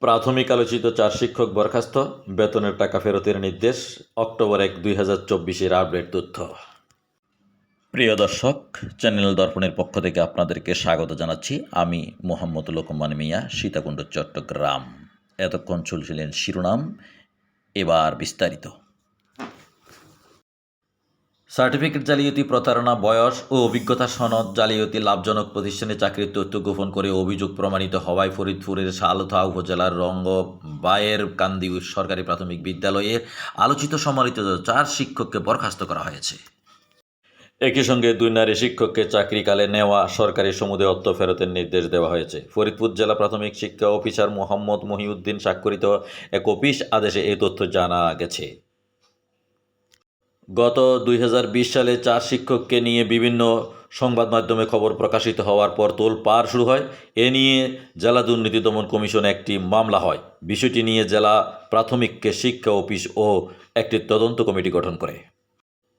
প্রাথমিক আলোচিত চার শিক্ষক বরখাস্ত, বেতনের টাকা ফেরতের নির্দেশ, অক্টোবর এক, দুই হাজার চব্বিশের আপডেট তথ্য। প্রিয় দর্শক, চ্যানেল দর্পণের পক্ষ থেকে আপনাদেরকে স্বাগত জানাচ্ছি। আমি মোহাম্মদ লোকমান মিয়া, সীতাকুণ্ড, চট্টগ্রাম। এতক্ষণ চলছিলেন শিরোনাম, এবার বিস্তারিত। সার্টিফিকেট জালিয়াতি প্রতারণা, বয়স ও অভিজ্ঞতা সনদ জালিয়াতি লাভজনক প্রতিষ্ঠানে চাকরির তথ্য গোপন করে অভিযোগ প্রমাণিত হওয়ায় ফরিদপুরের সালথা উপজেলার রঙ্গ বায়ের কান্দি সরকারি প্রাথমিক বিদ্যালয়ে আলোচিত সমালোচিত চার শিক্ষককে বরখাস্ত করা হয়েছে। একই সঙ্গে দুই নারী শিক্ষককে চাকরিকালে নেওয়া সরকারি সমুদে অর্থ ফেরতের নির্দেশ দেওয়া হয়েছে। ফরিদপুর জেলা প্রাথমিক শিক্ষা অফিসার মোহাম্মদ মহিউদ্দিন স্বাক্ষরিত এক অফিস আদেশে এই তথ্য জানা গেছে। গত দুই হাজার বিশ সালে চার শিক্ষককে নিয়ে বিভিন্ন সংবাদ মাধ্যমে খবর প্রকাশিত হওয়ার পর তোল পার শুরু হয়। এ নিয়ে জেলা দুর্নীতি দমন কমিশন একটি মামলা হয়। বিষয়টি নিয়ে জেলা প্রাথমিককে শিক্ষা অফিস ও একটি তদন্ত কমিটি গঠন করে।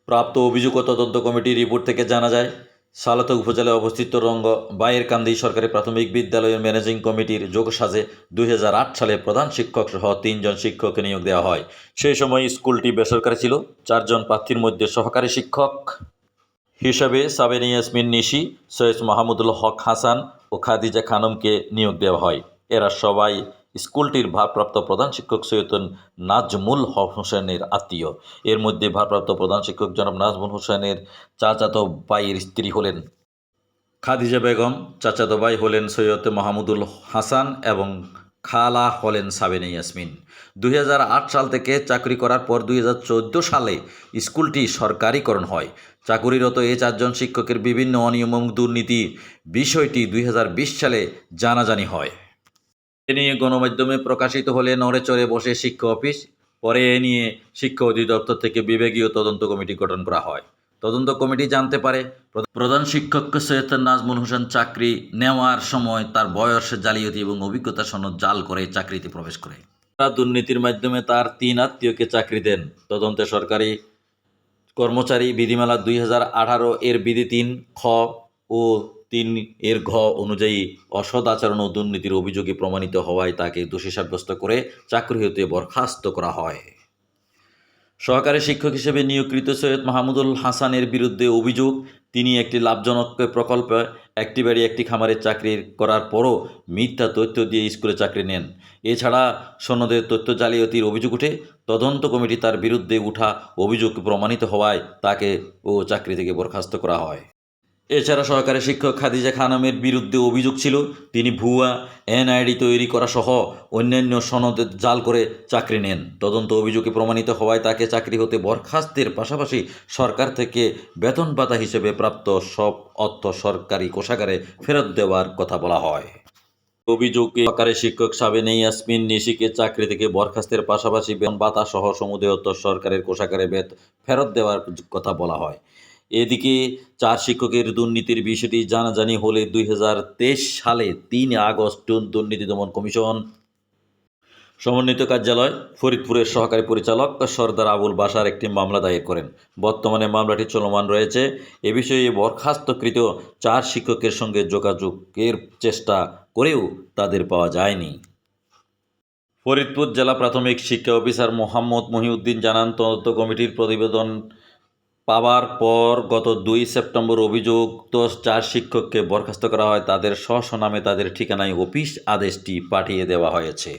প্রাপ্ত অভিযোগ ও তদন্ত কমিটির রিপোর্ট থেকে জানা যায় সালাতক উপজেলায় অবস্থিত রঙ্গ বায়ের কান্দি সরকারি প্রাথমিক বিদ্যালয়ের ম্যানেজিং কমিটির যোগসাজে দুই হাজার আট সালে প্রধান শিক্ষক সহ তিনজন শিক্ষককে নিয়োগ দেওয়া হয়। সেই সময় স্কুলটি বেসরকারি ছিল। চারজন প্রার্থীর মধ্যে সহকারী শিক্ষক হিসাবে সাবেনি ইয়াসমিন নিশি, সৈয়দ মাহমুদুল হক হাসান ও খাদিজা খানমকে নিয়োগ দেওয়া হয়। এরা সবাই স্কুলটির ভারপ্রাপ্ত প্রধান শিক্ষক সৈয়দ নাজমুল হোসেনের আত্মীয়। এর মধ্যে ভারপ্রাপ্ত প্রধান শিক্ষক জনাব নাজমুল হোসেনের চাচাতো ভাইয়ের স্ত্রী হলেন। খাদিজা বেগম চাচাতো ভাই হলেন সৈয়দ মাহমুদুল হাসান এবং খালা হলেন সাবেনা ইয়াসমিন। দুই হাজার আট সাল থেকে চাকরি করার পর দুই হাজার চোদ্দ সালে স্কুলটি সরকারিকরণ হয়। চাকুরিরত এই চারজন শিক্ষকের বিভিন্ন অনিয়ম দুর্নীতি বিষয়টি দুই হাজার বিশ সালে জানাজানি হয়। নিয়ে গণমাধ্যমে প্রকাশিত হলে নড়ে চড়ে বসে শিক্ষা অফিস, পরে এ নিয়ে শিক্ষা অধিদপ্তর থেকে বিভাগীয় তদন্ত কমিটি গঠন করা হয়। তদন্ত কমিটি জানতে পারে, প্রধান শিক্ষক সৈয়দ নাজমুল হোসেন চাকরি নেওয়ার সময় তার বয়স, জালিয়াতি এবং অভিজ্ঞতা সনদ জাল করে চাকরিতে প্রবেশ করে। তারা দুর্নীতির মাধ্যমে তার তিন আত্মীয়কে চাকরি দেন। তদন্তে সরকারি কর্মচারী বিধিমালা দুই হাজার আঠারো এর বিধি তিন, খ ও তিন এর ঘ অনুযায়ী অসৎ আচরণ ও দুর্নীতির অভিযোগে প্রমাণিত হওয়ায় তাকে দোষী সাব্যস্ত করে চাকরি হতে বরখাস্ত করা হয়। সহকারী শিক্ষক হিসেবে নিয়োগকৃত সৈয়দ মাহমুদুল হাসানের বিরুদ্ধে অভিযোগ, তিনি একটি লাভজনক প্রকল্পে, একটি বাড়ি, একটি খামারের চাকরি করার পরও মিথ্যা তথ্য দিয়ে স্কুলে চাকরি নেন। এছাড়া সনদের তথ্য জালিয়াতির অভিযোগ উঠে, তদন্ত কমিটি তার বিরুদ্ধে উঠা অভিযোগ প্রমাণিত হওয়ায় তাকে ও চাকরি থেকে বরখাস্ত করা হয়। এছাড়া সহকারী শিক্ষক খাদিজা খানমের বিরুদ্ধে অভিযোগ ছিল, তিনি ভুয়া এনআইডি তৈরি করা সহ অন্যান্য সনদে জাল করে চাকরি নেন। তদন্ত অভিযোগে প্রমাণিত হওয়ায় তাকে চাকরি হতে বরখাস্তের পাশাপাশি সরকার থেকে বেতন ভাতা হিসেবে প্রাপ্ত সব অর্থ সরকারি কোষাগারে ফেরত দেওয়ার কথা বলা হয়। অভিযোগে সরকারি শিক্ষক সাবেনে ইয়াসমিন নিশিকে চাকরি থেকে বরখাস্তের পাশাপাশি বেতন ভাতা সহ সমুদয় অর্থ সরকারের কোষাগারে বেত, ফেরত দেওয়ার কথা বলা হয়। এদিকে চার শিক্ষকের দুর্নীতির বিষয়টি জানাজানি হলে দুই হাজার তেইশ সালে তিন আগস্ট দুর্নীতি দমন কমিশন সমন্বিত কার্যালয় ফরিদপুরের সহকারী পরিচালক সর্দার আবুল বাসার একটি মামলা দায়ের করেন। বর্তমানে মামলাটি চলমান রয়েছে। এ বিষয়ে বরখাস্তকৃত চার শিক্ষকের সঙ্গে যোগাযোগের চেষ্টা করেও তাদের পাওয়া যায়নি। ফরিদপুর জেলা প্রাথমিক শিক্ষা অফিসার মোহাম্মদ মহিউদ্দিন জানান, তদন্ত কমিটির প্রতিবেদন পাওয়ার পর গত দুই সেপ্টেম্বর অভিযুক্ত চার শিক্ষককে বরখাস্ত করা হয়। তাদের স্বস্বনামে তাদের ঠিকানায় অফিস আদেশটি পাঠিয়ে দেওয়া হয়েছে।